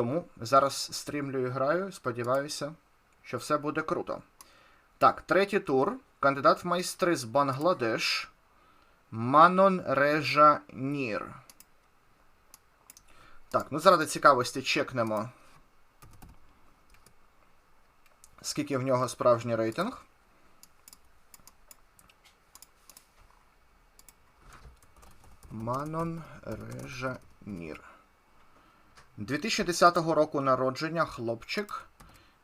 Тому зараз стрімлю і граю, сподіваюся, що все буде круто. Так, третій тур. Кандидат в майстри з Бангладеш. Манон Режа Нір. Так, ну заради цікавості чекнемо. Скільки в нього справжній рейтинг. Манон Режа Нір. 2010 року народження хлопчик.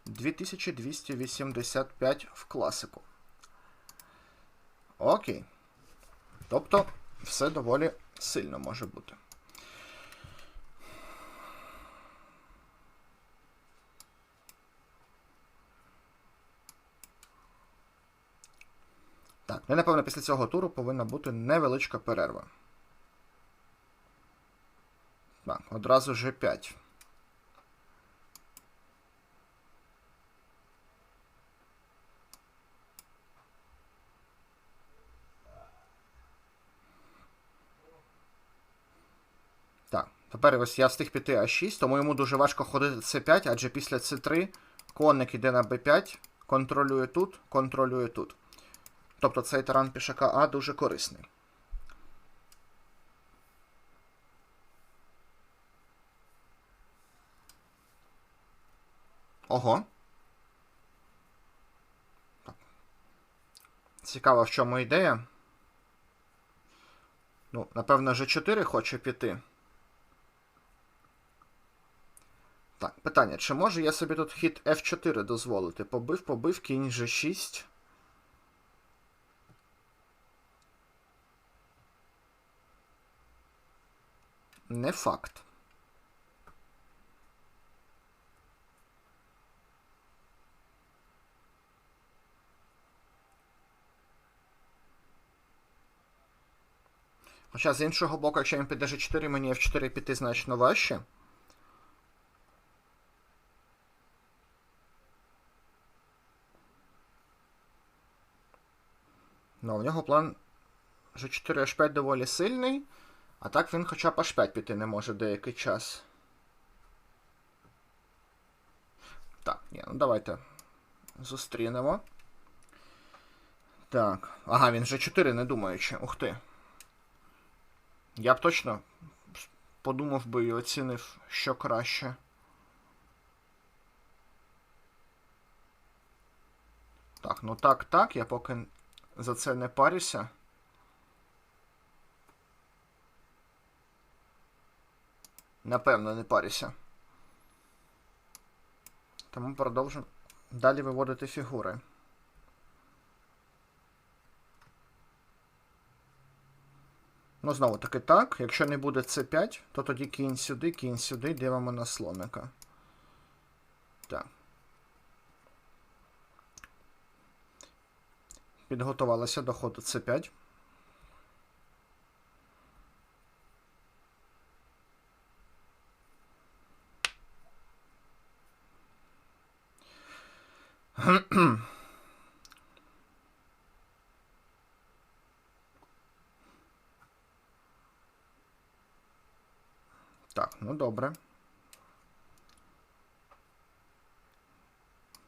2285 в класику. Окей. Тобто, все доволі сильно може бути. Так, ну, напевно, після цього туру повинна бути невеличка перерва. Так, одразу G5. Так, тепер ось я встиг піти А6, тому йому дуже важко ходити С5, адже після С3 конник іде на Б5, контролює тут, контролює тут. Тобто цей таран пішака А дуже корисний. Ого. Цікаво, в чому ідея. Ну, напевно, G4 хоче піти. Так, питання. Чи можу я собі тут хід F4 дозволити? Побив, побив, кінь G6. Не факт. Хоча з іншого боку, якщо він піде G4, мені F4 піти значно важче. Ну, в нього план G4 H5 доволі сильний, а так він хоча б H5 піти не може деякий час. Так, ні, ну давайте зустрінемо. Так. Ага, він G4 не думаючи. Ух ти. Я б точно подумав би і оцінив, що краще. Так, ну так, так, я поки за це не парюся. Напевно, не парюся. Тому продовжимо далі виводити фігури. Ну, знову таки так. Якщо не буде С5, то тоді кінь сюди, кінь сюди, дивимо на слоника. Так. Підготувалася до ходу С5. Так, ну добре.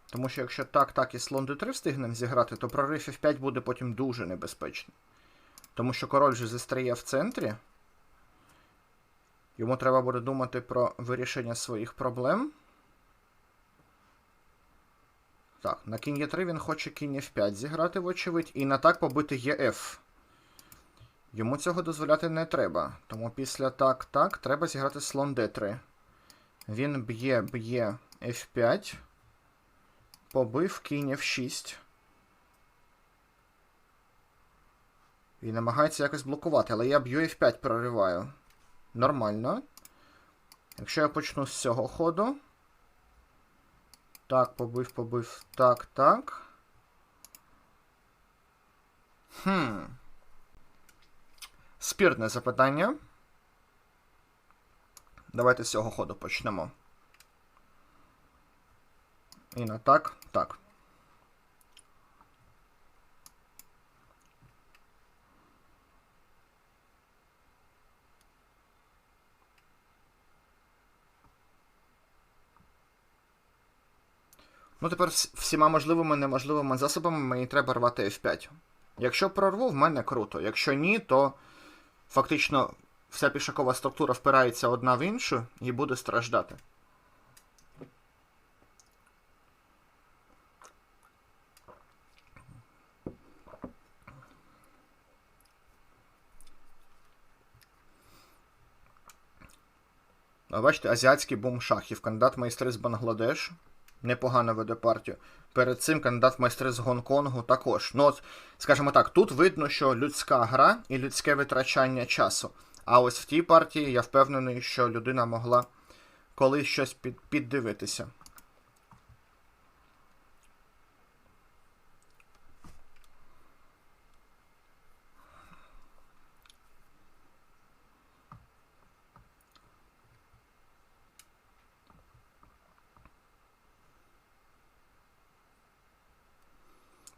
Тому що якщо так, так і слон d3 встигнемо зіграти, то прорив f5 буде потім дуже небезпечним. Тому що король же застряє в центрі. Йому треба буде думати про вирішення своїх проблем. Так, на кінь Е3 він хоче кінь F5 зіграти, вочевидь, і на так побити ЕФ. Йому цього дозволяти не треба. Тому після так-так треба зіграти слон d3. Він б'є, б'є F5. Побив кінь F6. І намагається якось блокувати, але я б'ю F5 прориваю. Нормально. Якщо я почну з цього ходу. Так, побив, побив. Так, так. Хм. Спірне запитання. Давайте з цього ходу почнемо. І на так, так. Ну, тепер всіма можливими неможливими засобами мені треба рвати F5. Якщо прорву, в мене круто. Якщо ні, то фактично вся пішакова структура впирається одна в іншу і буде страждати. Бачите, азіатський бум шахів, кандидат майстри з Бангладеш. Непогано веде партію. Перед цим кандидат в майстри з Гонконгу також. Ну, от, скажімо так, тут видно, що людська гра і людське витрачання часу. А ось в тій партії я впевнений, що людина могла колись щось під, піддивитися.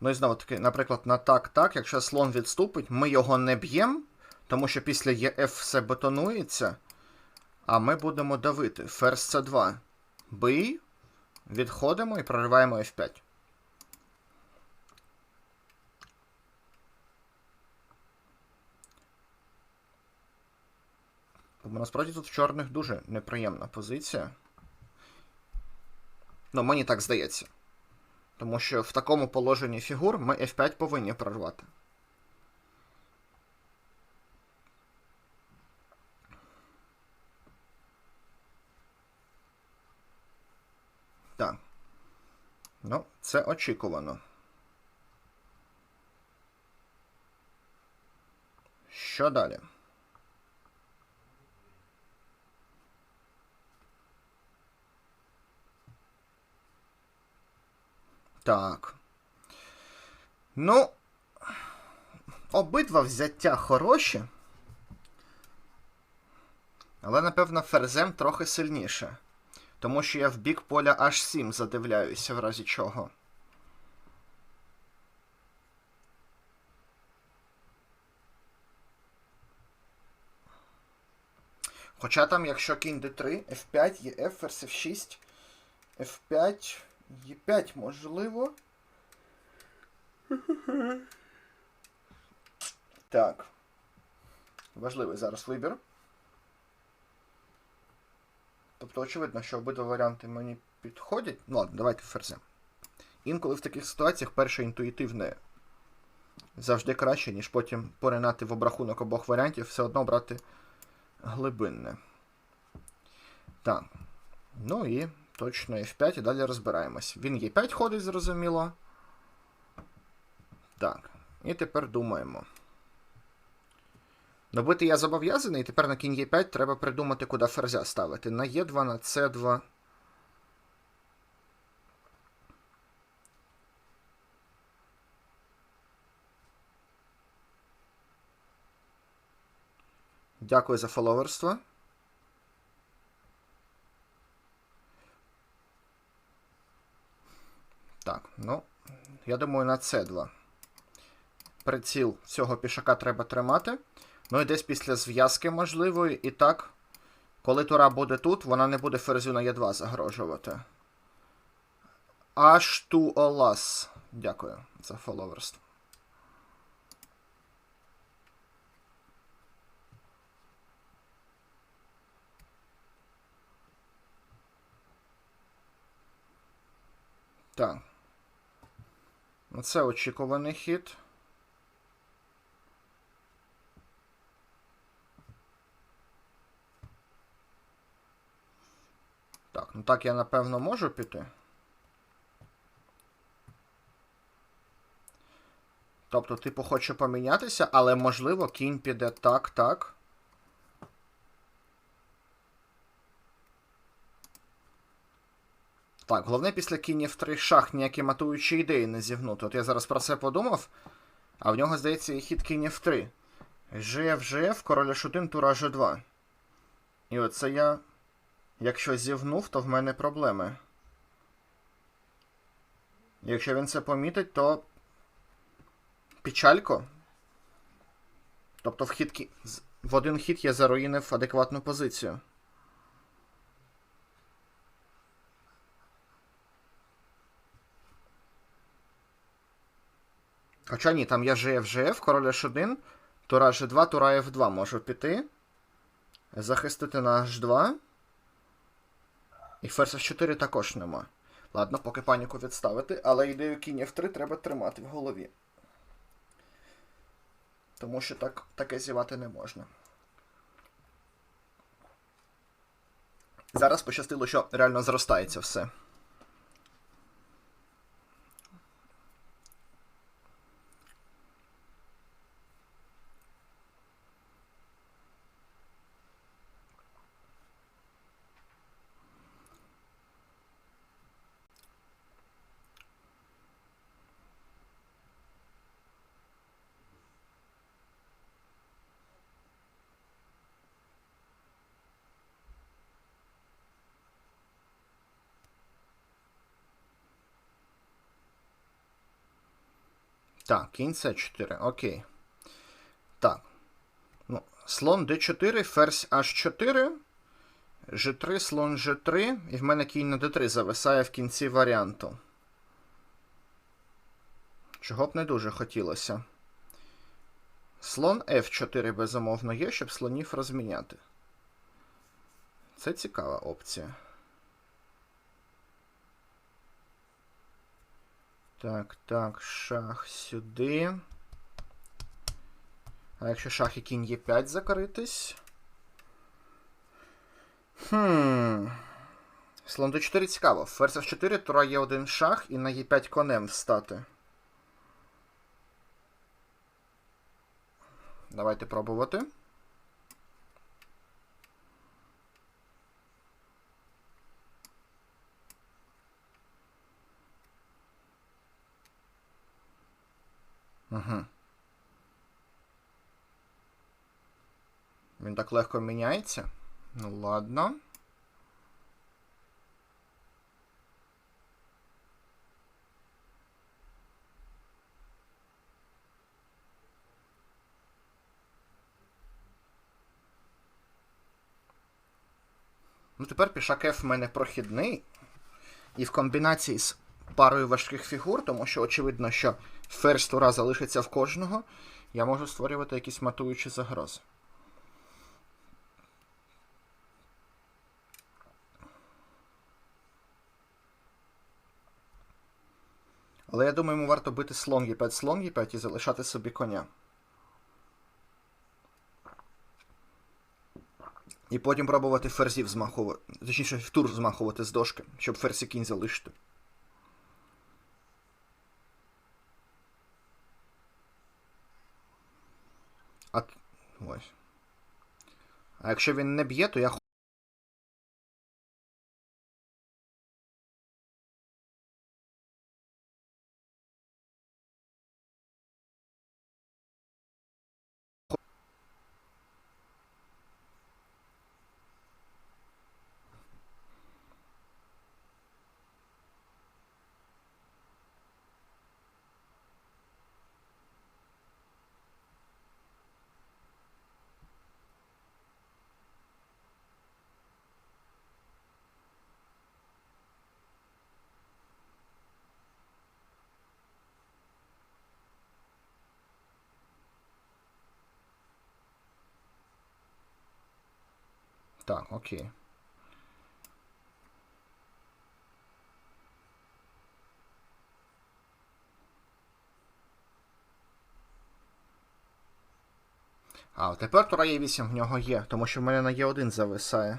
Ну і знову таки, наприклад, на так-так, якщо слон відступить, ми його не б'ємо, тому що після ЄФ все бетонується, а ми будемо давити. Ферзь С2. Бий, відходимо і прориваємо F5. Насправді тут в чорних дуже неприємна позиція. Ну, мені так здається. Тому що в такому положенні фігур ми F5 повинні прорвати. Так. Ну, це очікувано. Що далі? Так. Ну. Обидва взяття хороші. Але, напевно, ферзем трохи сильніше. Тому що я в бік поля H7 задивляюся, в разі чого. Хоча там, якщо кінь d3, F5, є F, ферзь F6, F5, Е5 можливо. Так. Важливий зараз вибір. Тобто, очевидно, що обидва варіанти мені підходять. Ну ладно, давайте ферзем. Інколи в таких ситуаціях перше інтуїтивне завжди краще, ніж потім поринати в обрахунок обох варіантів, все одно брати глибинне. Так. Ну і точно F5 і далі розбираємось. Він Е5 ходить, зрозуміло. Так. І тепер думаємо. Добити я зобов'язаний, і тепер на кінь Е5 треба придумати, куди ферзя ставити. На Е2, на С2. Дякую за фоловерство. Так, ну, я думаю, на С2. Приціл цього пішака треба тримати. Ну і десь після зв'язки можливої. І так, коли тура буде тут, вона не буде ферзю на Е2 загрожувати. Аж ту Олас. Дякую за фоловерство. Так. Ну, Це очікуваний хід. Так, ну так я напевно можу піти. Тобто, типу, хочу помінятися, але можливо кінь піде так, так. Так, головне після кінів три шах ніякі матуючі ідеї не зігнути. От я зараз про це подумав, а в нього, здається, і хід кінів 3. ЖФ, ЖФ, король H1, тура G2. І оце я. Якщо зівнув, то в мене проблеми. Якщо він це помітить, то. Печалько. Тобто в хід в один хід я заруїнив адекватну позицію. Хоча ні, там є GF, GF, король H1, тура G2, тура F2 можу піти. Захистити на H2. І ферзь F4 також нема. Ладно, поки паніку відставити, але ідею кінь F3 треба тримати в голові. Тому що так, таке зівати не можна. Зараз пощастило, що реально зростається все. Так, кінь С4, окей. Так. Ну, слон d4, ферзь h4, g3, слон g3, і в мене кінь на d3 зависає в кінці варіанту. Чого б не дуже хотілося. Слон F4, безумовно, є, щоб слонів розміняти. Це цікава опція. Так, так, шах сюди. А якщо шах і кінь Е5 закритись? Хм. Слон d4 цікаво. Ферзь f4, тура є один шах і на Е5 конем встати. Давайте пробувати. Угу. Він так легко міняється. Ну ладно. Ну, тепер пішак F в мене прохідний. І в комбінації з парою важких фігур, тому що очевидно, що ферзь тура залишиться в кожного, я можу створювати якісь матуючі загрози. Але я думаю, йому варто бити слон Е5, слон Е5 і залишати собі коня. І потім пробувати ферзів змахувати. Точніше, в тур змахувати з дошки, щоб ферзь кінь залишити. А... Ось. А якщо він не б'є, то я Так, окей. А, тепер тура є 8 в нього є, тому що в мене на Е1 зависає.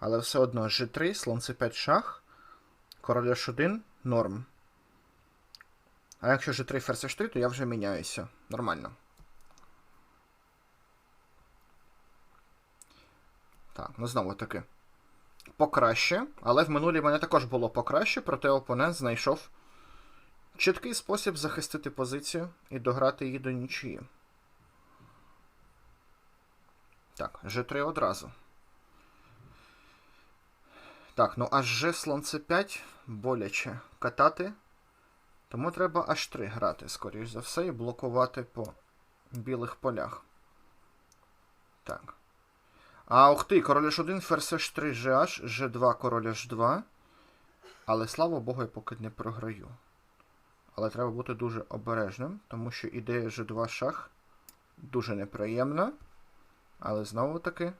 Але все одно G3, слон C5 шах, король H1, норм. А якщо G3 ферзь H3, то я вже міняюся. Нормально. Так, ну знову таки. Покраще. Але в минулій мене також було покраще, проте опонент знайшов чіткий спосіб захистити позицію і дограти її до нічиї. Так, G3 одразу. Так, ну аж G слон C5 боляче катати. Тому треба H3 грати, скоріш за все, і блокувати по білих полях. Так. А ух ти, король H1, ферзь H3, GH, G2, король H2. Але слава Богу, я поки не програю. Але треба бути дуже обережним, тому що ідея G2 шах дуже неприємна. Але знову таки.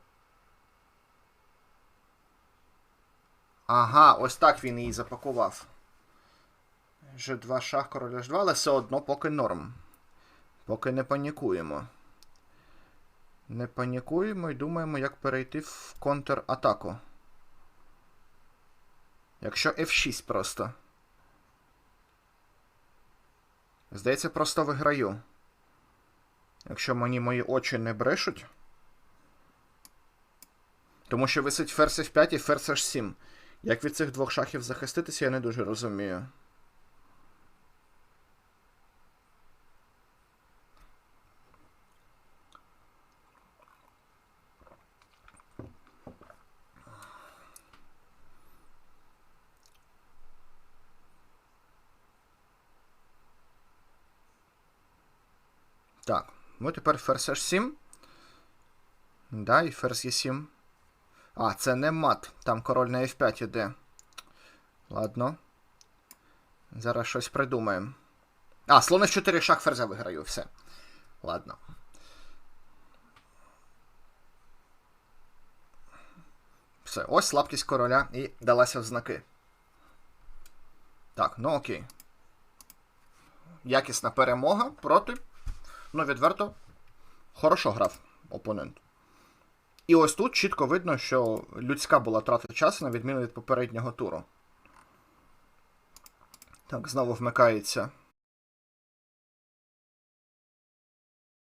Ага, ось так він її запакував. G2 шах, король H2, але все одно поки норм. Поки не панікуємо. Не панікуємо і думаємо, як перейти в контратаку. Якщо F6 просто. Здається, просто виграю. Якщо мені мої очі не брешуть. Тому що висить ферзь F5 і ферзь H7. Як від цих двох шахів захиститися, я не дуже розумію. Так, ну тепер ферзь H7. Да, і ферзь Е7. А, це не мат. Там король на F5 іде. Ладно. Зараз щось придумаємо. А, слон F4 шах ферзя виграю, все. Ладно. Все, ось слабкість короля і далася в знаки. Так, ну окей. Якісна перемога проти. Ну, відверто. Хорошо грав опонент. І ось тут чітко видно, що людська була трата часу, на відміну від попереднього туру. Так, знову вмикається